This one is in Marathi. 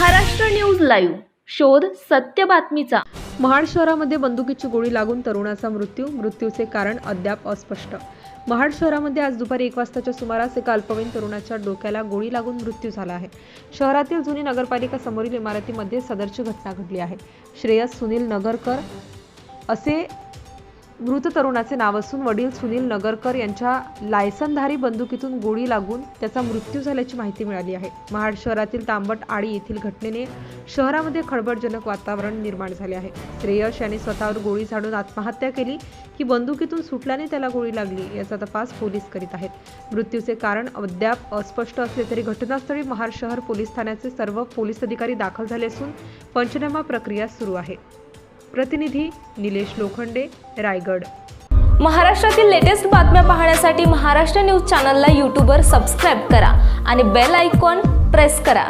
महाराष्ट्र न्यूज लाईव्ह शोध सत्य बातमीचा. महाड शहरामध्ये बंदुकीची गोळी लागून तरुणाचा मृत्यू मृत्यूचे कारण अद्याप अस्पष्ट. महाड शहरामध्ये आज दुपारी एक वाजताच्या सुमारास एका अल्पवयीन तरुणाच्या डोक्याला गोळी लागून मृत्यू झाला आहे. शहरातील जुनी नगरपालिका समोरील इमारतीमध्ये सदरची घटना घडली आहे. श्रेयस सुनील नगरकर असे मृत तरुणाचे नाव असून वडील सुनील नगरकर यांच्या लायसनधारी बंदुकीतून गोळी लागून त्याचा मृत्यू झाल्याची माहिती मिळाली आहे. महाड शहरातील तांबट आळी येथील घटनेने शहरामध्ये खळबळजनक वातावरण निर्माण झाले आहे. श्रेयश याने स्वतःवर गोळी झाडून आत्महत्या केली की बंदुकीतून सुटल्याने त्याला गोळी लागली याचा तपास पोलीस करीत आहेत. मृत्यूचे कारण अद्याप अस्पष्ट असले तरी घटनास्थळी महाड शहर पोलीस ठाण्याचे सर्व पोलीस अधिकारी दाखल झाले असून पंचनामा प्रक्रिया सुरू आहे. प्रतिनिधी निलेश लोखंडे रायगड. महाराष्ट्रातील लेटेस्ट बातम्या पाहण्यासाठी महाराष्ट्र न्यूज चॅनलला यूट्यूबवर सबस्क्राईब करा आणि बेल आयकॉन प्रेस करा.